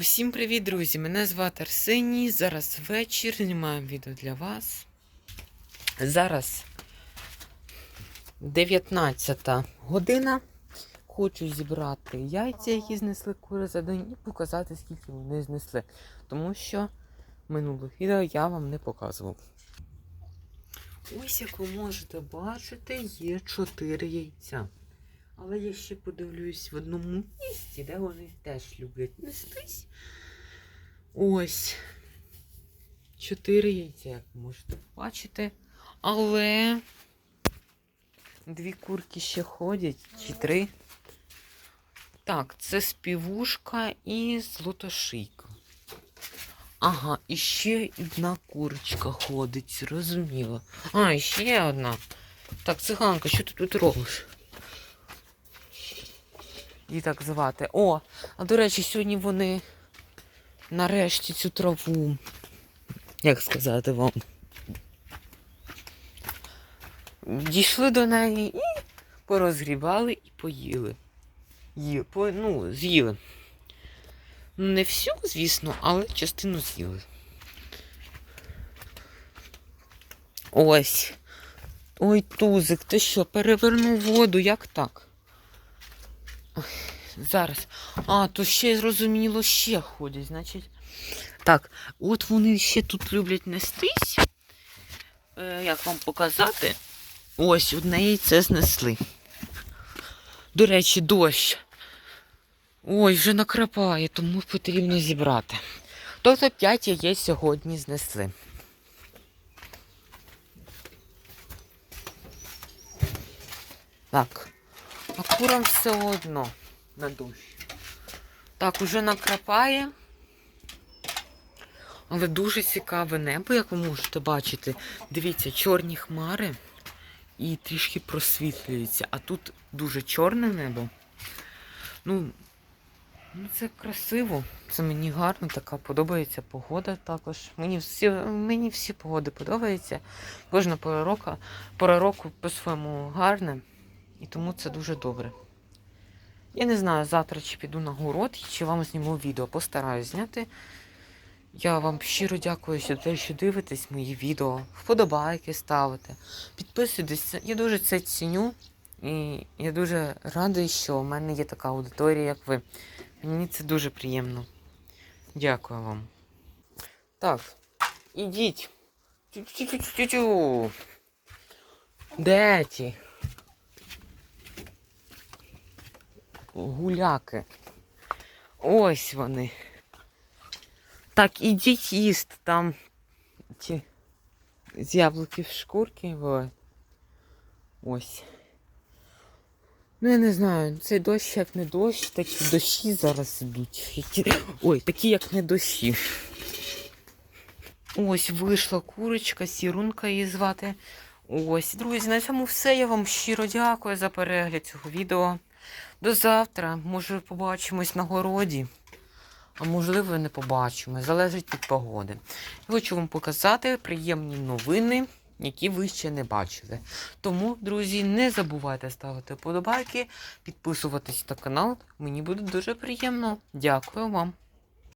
Усім привіт, друзі! Мене звати Арсеній. Зараз вечір, знімаємо відео для вас. Зараз 19 година. Хочу зібрати яйця, які знесли кури за день, і показати, скільки вони знесли. Тому що минуле відео я вам не показував. Ось, як ви можете бачити, є 4 яйця. Але я ще подивлюсь в одному місці, де вони теж люблять нестись. Ось. Чотири яйця, як можете бачити. Але дві курки ще ходять, чи три. Так, це співушка і злотошийка. Ага, і ще одна курочка ходить, зрозуміло. А, ще одна. Так, циганка, що ти тут робиш? Її так звати. О, а до речі, сьогодні вони нарешті цю траву, як сказати вам, дійшли до неї і порозгрібали і поїли. Ї, по, ну, з'їли. Ну, Не всю, звісно, але частину з'їли. Ось. Ой, тузик, ти що, перевернув воду, як так? Зараз. А, то ще зрозуміло, ще ходять, значить. Так, от вони ще тут люблять нестись. Е, як вам показати? Ось, одне яйце знесли. До речі, дощ. Ой, вже накрапає, тому потрібно зібрати. Тобто 5 яєць сьогодні знесли. Так. А курам все одно на дощ. Так, уже накрапає. Але дуже цікаве небо, як ви можете бачити. Дивіться, чорні хмари і трішки просвітлюється. А тут дуже чорне небо. Ну, ну це красиво. Це мені гарно, така подобається погода також. Мені всі, мені всі погоди подобаються. Кожна пора року, пора року по-своєму гарне. І тому це дуже добре. Я не знаю, завтра чи піду на город, чи вам зніму відео. Постараюсь зняти. Я вам щиро дякую за те, що дивитесь мої відео, вподобайки ставите, підписуйтесь. Я дуже це ціню. І я дуже радий, що в мене є така аудиторія, як ви. Мені це дуже приємно. Дякую вам. Так, ідіть. Де ті? Гуляки. Ось вони. Так, ідіть їсти там ті з яблуків шкурки. Ось. Ну, я не знаю, цей дощ як не дощ, такі дощі зараз ідуть. Ой, такі як не дощі. Ось вийшла курочка, сірунка її звати. Ось, друзі, на цьому все. Я вам щиро дякую за перегляд цього відео. До завтра. Може, побачимось на городі. А можливо, не побачимо. Залежить від погоди. Я хочу вам показати приємні новини, які ви ще не бачили. Тому, друзі, не забувайте ставити вподобайки, підписуватись на канал. Мені буде дуже приємно. Дякую вам.